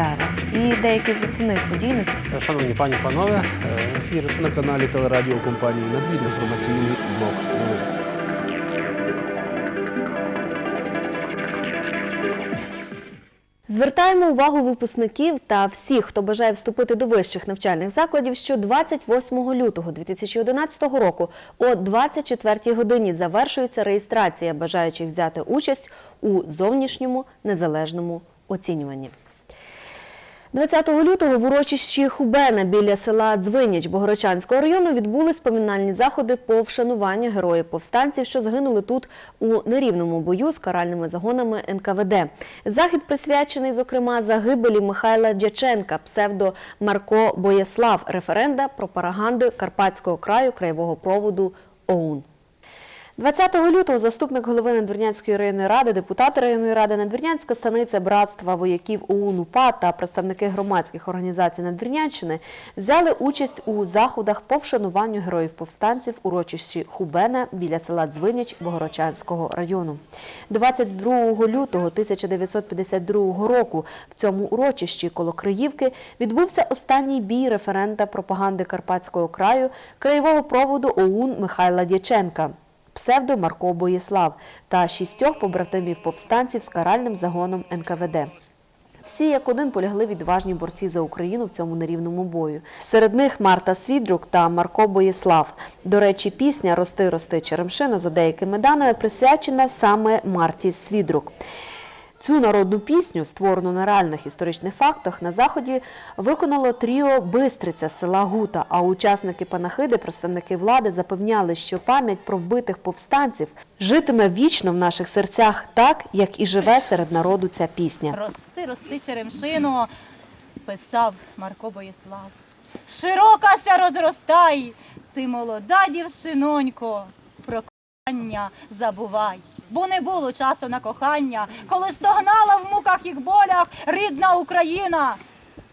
Вітаю. І деякі з основних подій Шановні пані панове, е, ефір на каналі телерадіокомпанії Надвід інформаційний блок новин. Звертаємо увагу випускників та всіх, хто бажає вступити до вищих навчальних закладів, що 28 лютого 2011 року о 24 годині завершується реєстрація бажаючих взяти участь у зовнішньому незалежному оцінюванні. 20 лютого в урочищі Хубена біля села Дзвиніч Богородчанського району відбулись поминальні заходи по вшануванню героїв повстанців, що загинули тут у нерівному бою з каральними загонами НКВД. Захід присвячений, зокрема, загибелі Михайла Дяченка, псевдо Марко Боєслав, референда пропаганди Карпатського краю краєвого проводу ОУН. 20 лютого заступник голови Надвірнянської районної ради, депутати районної ради Надвірнянська станиця Братства вояків ОУН УПА та представники громадських організацій Надвірнянщини взяли участь у заходах по вшануванню героїв повстанців урочищі Хубена біля села Дзвиніч Богородчанського району. 22 лютого 1952 року в цьому урочищі коло Криївки відбувся останній бій референта пропаганди Карпатського краю краєвого проводу ОУН Михайла Дяченка псевдо Марко Боєслав та шістьох побратимів повстанців з каральним загоном НКВД. Всі як один полягли відважні борці за Україну в цьому нерівному бою. Серед них Марта Свідрук та Марко Боєслав. До речі, пісня Рости, рости Черемшина за деякими даними присвячена саме Марті Свідрук. Цю народну пісню, створену на реальних історичних фактах, на заході виконало тріо Бистриця села Гута. А учасники панахиди, представники влади, запевняли, що пам'ять про вбитих повстанців житиме вічно в наших серцях, так як і живе серед народу ця пісня. Рости, рости черемшино, писав Марко Боєслав. Широкася розростай, ти молода дівчинонько, про кохання забувай. Бо не було часу на кохання, коли стогнала в муках і болях рідна Україна.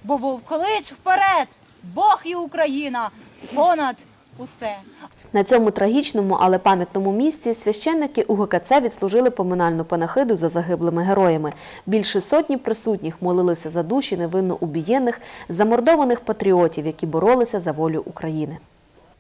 Бо був клич вперед, Бог і Україна понад усе. На цьому трагічному, але пам'ятному місці священники УГКЦ відслужили поминальну панахиду за загиблими героями. Більше сотні присутніх молилися за душі невинно убієнних, замордованих патріотів, які боролися за волю України.